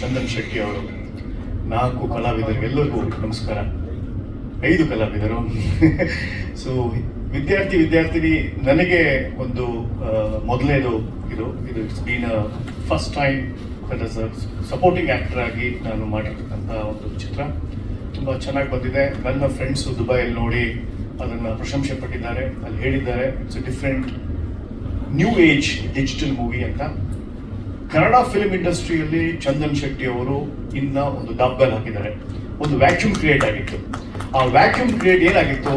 ಚಂದನ್ ಶೆಟ್ಟಿ ಅವರು, ನಾಲ್ಕು ಕಲಾವಿದರಿಗೆಲ್ಲರಿಗೂ ನಮಸ್ಕಾರ. ಐದು ಕಲಾವಿದರು. ಸೊ ವಿದ್ಯಾರ್ಥಿ ವಿದ್ಯಾರ್ಥಿನಿ, ನನಗೆ ಒಂದು ಮೊದಲನೇದು ಇದು ಇದು it's been first time supporting actor ಆಗಿ ನಾನು ಮಾಡಿರ್ತಕ್ಕಂಥ ಒಂದು ಚಿತ್ರ. ತುಂಬ ಚೆನ್ನಾಗಿ ಬಂದಿದೆ. ನನ್ನ ಫ್ರೆಂಡ್ಸು ದುಬೈಯಲ್ಲಿ ನೋಡಿ ಅದನ್ನು ಪ್ರಶಂಸೆ ಪಟ್ಟಿದ್ದಾರೆ. ಅಲ್ಲಿ ಹೇಳಿದ್ದಾರೆ it's different new age digital movie ಅಂತ. ಕನ್ನಡ ಫಿಲ್ಮ್ ಇಂಡಸ್ಟ್ರಿಯಲ್ಲಿ ಚಂದನ್ ಶೆಟ್ಟಿ ಅವರು ಇನ್ನ ಒಂದು ಡಬ್ಬಲ್ ಹಾಕಿದ್ದಾರೆ. ಒಂದು ವ್ಯಾಕ್ಯೂಮ್ ಕ್ರಿಯೇಟ್ ಆಗಿತ್ತು. ಆ ವ್ಯಾಕ್ಯೂಮ್ ಕ್ರಿಯೇಟ್ ಏನಾಗಿತ್ತು?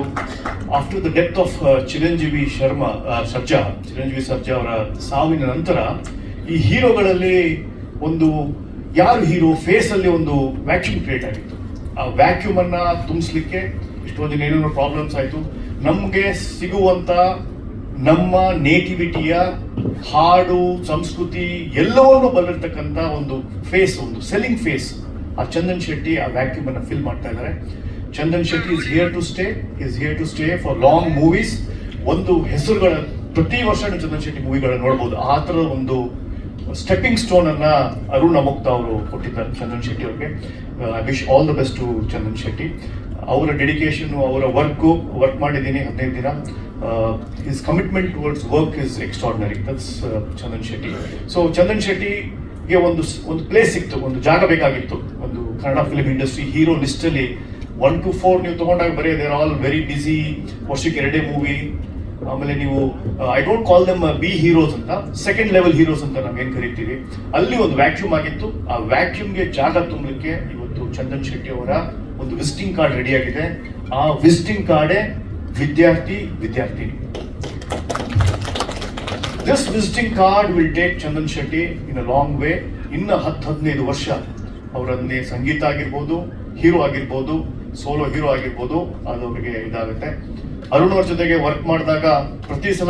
After the death of Chiranjeevi Sharma Sarja, Chiranjeevi Sarja ಅವರ ಸಾವಿನ ನಂತರ ಈ ಹೀರೋಗಳಲ್ಲಿ ಒಂದು, ಯಾರು ಹೀರೋ ಫೇಸ್ ಅಲ್ಲಿ ಒಂದು ವ್ಯಾಕ್ಯೂಮ್ ಕ್ರಿಯೇಟ್ ಆಗಿತ್ತು. ಆ ವ್ಯಾಕ್ಯೂಮ್ ಅನ್ನ ತುಂಬಿಸ್ಲಿಕ್ಕೆ ಇಷ್ಟೊಂದಿನ ದಿನ ಏನೇನೋ ಪ್ರಾಬ್ಲಮ್ಸ್ ಆಯಿತು. ನಮಗೆ ಸಿಗುವಂತ ನಮ್ಮ ನೇಟಿವಿಟಿಯ ಹಾಡು, ಸಂಸ್ಕೃತಿ ಎಲ್ಲವನ್ನೂ ಬಲ್ಲಿರ್ತಕ್ಕಂಥ ಒಂದು ಫೇಸ್, ಒಂದು ಸೆಲ್ಲಿಂಗ್ ಫೇಸ್ ಆ ಚಂದನ್ ಶೆಟ್ಟಿ ಆ ವ್ಯಾಕ್ಯೂಮ್ ಅನ್ನು ಫಿಲ್ ಮಾಡ್ತಾ ಇದ್ದಾರೆ Chandan Shetty is here to stay is here to stay for long movies ಒಂದು ಹೆಸರುಗಳ, ಪ್ರತಿ ವರ್ಷ ಚಂದನ್ ಶೆಟ್ಟಿ ಮೂವಿಗಳನ್ನ ನೋಡ್ಬೋದು. ಆ ಥರ ಒಂದು ಸ್ಟೆಪ್ಪಿಂಗ್ ಸ್ಟೋನ್ ಅನ್ನ ಅರುಣ್ ಅಮುಕ್ತ ಅವರು ಕೊಟ್ಟಿದ್ದಾರೆ ಚಂದನ್ ಶೆಟ್ಟಿ ಅವ್ರಿಗೆ. I wish all the best to Chandan Shetty. ಅವರ ಡೆಡಿಕೇಶನ್ ಅವರ ವರ್ಕು ವರ್ಕ್ ಮಾಡಿದ್ದೀನಿ ಹದಿನೈದು ದಿನ. Is commitment towards work is extraordinary that's Chandan Shetty so Chandan ಶೆಟ್ಟಿಗೆ ಒಂದು ಒಂದು ಪ್ಲೇಸ್ ಸಿಕ್ತು, ಒಂದು ಜಾಗ ಬೇಕಾಗಿತ್ತು. ಒಂದು ಕನ್ನಡ ಫಿಲ್ಮ್ ಇಂಡಸ್ಟ್ರಿ ಹೀರೋ ಲಿಸ್ಟಲ್ಲಿ ಒನ್ ಟು ಫೋರ್ ನೀವು ತಗೊಂಡಾಗ ಬರೀ ದೇರ್ ಆಲ್ ವೆರಿ ಬಿಸಿ ವರ್ಷಕ್ಕೆ ಎರಡೇ ಮೂವಿ ಆಮೇಲೆ ನೀವು I don't call them B heroes ಅಂತ. ಸೆಕೆಂಡ್ ಲೆವೆಲ್ ಹೀರೋಸ್ ಅಂತ ನಾವೇನ್ ಕರಿತೀವಿ ಅಲ್ಲಿ ಒಂದು ವ್ಯಾಕ್ಯೂಮ್ ಆಗಿತ್ತು. ಆ ವ್ಯಾಕ್ಯೂಮ್ಗೆ ಜಾಗ ತುಂಬಲಿಕ್ಕೆ ಇವತ್ತು ಚಂದನ್ ಶೆಟ್ಟಿ ಅವರ ಒಂದು ವಿಸಿಟಿಂಗ್ ಕಾರ್ಡ್ ರೆಡಿ ಆಗಿದೆ. ಆ ವಿಸಿಟಿಂಗ್ ಕಾರ್ಡೇ ವಿದ್ಯಾರ್ಥಿ ವಿದ್ಯಾರ್ಥಿ this visiting card will take Chandan Shetty in a long way ಇನ್ನ ಹತ್ತು ಹದಿನೈದು ವರ್ಷ ಅವರನ್ನೇ ಸಂಗೀತ ಆಗಿರ್ಬೋದು, ಹೀರೋ ಆಗಿರ್ಬೋದು ಸೋಲೋ ಹೀರೋ ಆಗಿರ್ಬೋದು ಅದು ಅವರಿಗೆ ಇದಾಗುತ್ತೆ. ಅರುಣ್ ಅವ್ರ ಜೊತೆಗೆ ವರ್ಕ್ ಮಾಡಿದಾಗ ಪ್ರತಿ ಸಲ